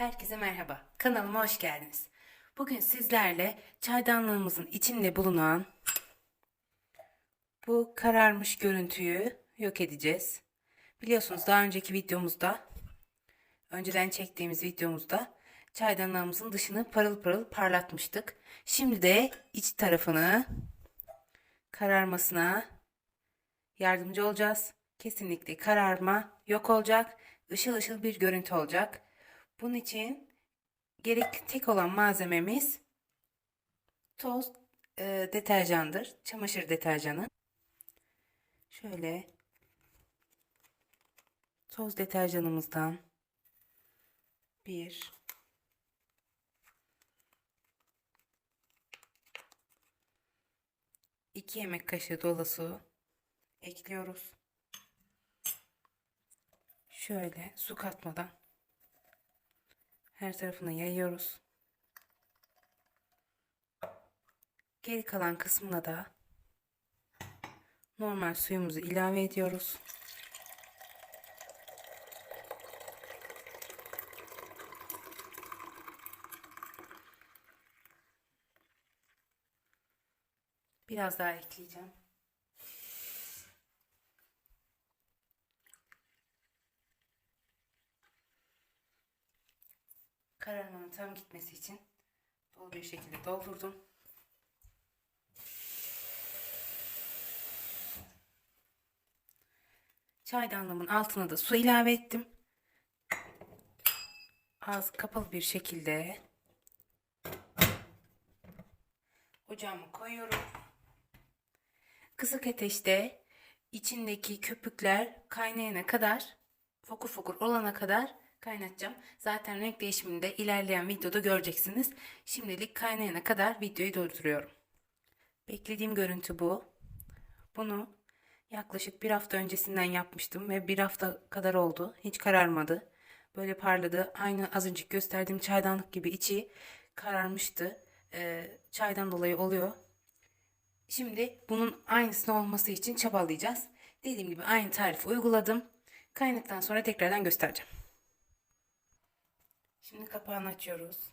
Herkese merhaba. Kanalıma hoş geldiniz. Bugün sizlerle çaydanlığımızın içinde bulunan bu kararmış görüntüyü yok edeceğiz. Biliyorsunuz daha önceki videomuzda, önceden çektiğimiz videomuzda çaydanlığımızın dışını parıl parıl parlatmıştık. Şimdi de iç tarafını kararmasına yardımcı olacağız. Kesinlikle kararma yok olacak. Işıl ışıl bir görüntü olacak. Bunun için gerekli tek olan malzememiz toz e, deterjandır. Çamaşır deterjanı. Şöyle toz deterjanımızdan bir iki yemek kaşığı dolusu ekliyoruz. Şöyle su katmadan her tarafına yayıyoruz. Geri kalan kısmına da normal suyumuzu ilave ediyoruz. Biraz daha ekleyeceğim. Kararmanın tam gitmesi için dolu bir şekilde doldurdum. Çaydanlığımın altına da su ilave ettim. Az kapalı bir şekilde ocağıma koyuyorum. Kısık ateşte içindeki köpükler kaynayana kadar fokur fokur olana kadar kaynatacağım. Zaten renk değişimini de ilerleyen videoda göreceksiniz. Şimdilik kaynayana kadar videoyu durduruyorum. Beklediğim görüntü bu. Bunu yaklaşık bir hafta öncesinden yapmıştım ve bir hafta kadar oldu. Hiç kararmadı. Böyle parladı. Aynı az önce gösterdiğim çaydanlık gibi içi kararmıştı. Ee, çaydan dolayı oluyor. Şimdi bunun aynısını olması için çabalayacağız. Dediğim gibi aynı tarifi uyguladım. Kaynadıktan sonra tekrardan göstereceğim. Şimdi kapağını açıyoruz.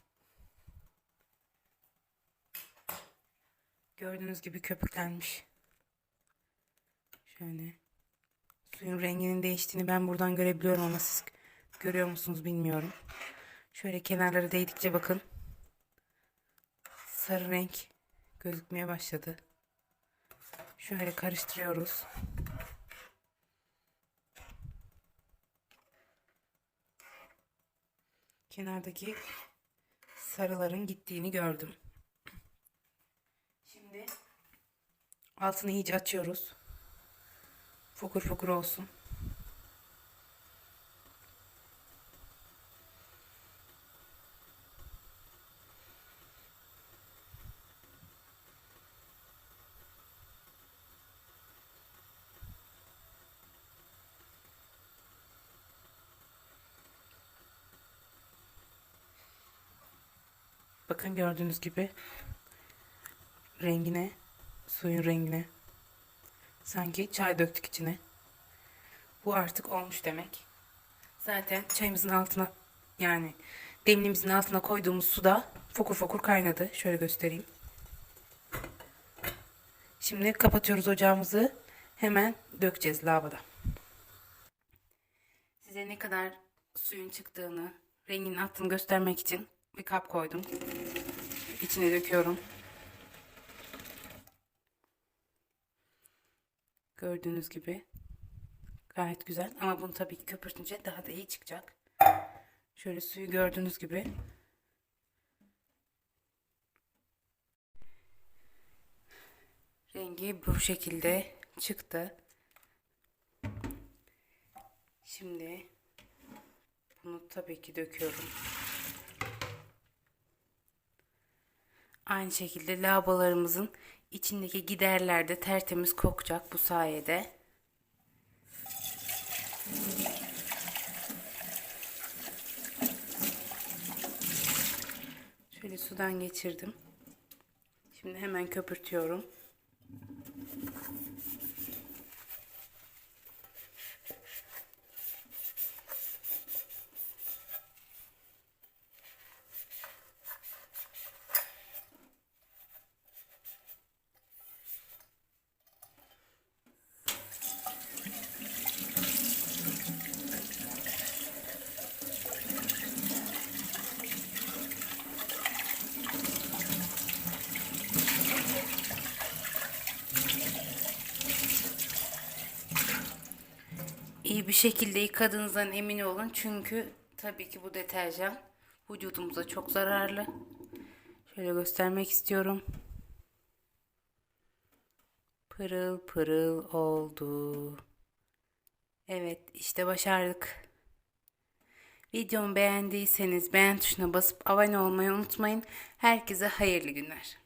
Gördüğünüz gibi köpüklenmiş. Şöyle. Suyun renginin değiştiğini ben buradan görebiliyorum ama siz görüyor musunuz bilmiyorum. Şöyle kenarları değdikçe bakın. Sarı renk gözükmeye başladı. Şöyle karıştırıyoruz. Kenardaki sarıların gittiğini gördüm. Şimdi altını iyice açıyoruz. Fokur fokur olsun. Bakın gördüğünüz gibi rengine, suyun rengine. Sanki çay döktük içine. Bu artık olmuş demek. Zaten çayımızın altına yani demlimizin altına koyduğumuz suda fokur fokur kaynadı. Şöyle göstereyim. Şimdi kapatıyoruz ocağımızı. Hemen dökeceğiz lavada. Size ne kadar suyun çıktığını, renginin attığını göstermek için bir kap koydum. İçine döküyorum. Gördüğünüz gibi gayet güzel ama bunu tabii ki köpürtünce daha da iyi çıkacak. Şöyle suyu gördüğünüz gibi rengi bu şekilde çıktı. Şimdi bunu tabii ki döküyorum. Aynı şekilde lavabolarımızın içindeki giderler de tertemiz kokacak bu sayede. Şöyle sudan geçirdim. Şimdi hemen köpürtüyorum. İyi bir şekilde yıkadığınızdan emin olun. Çünkü tabii ki bu deterjan vücudumuza çok zararlı. Şöyle göstermek istiyorum. Pırıl pırıl oldu. Evet işte başardık. Videomu beğendiyseniz beğen tuşuna basıp abone olmayı unutmayın. Herkese hayırlı günler.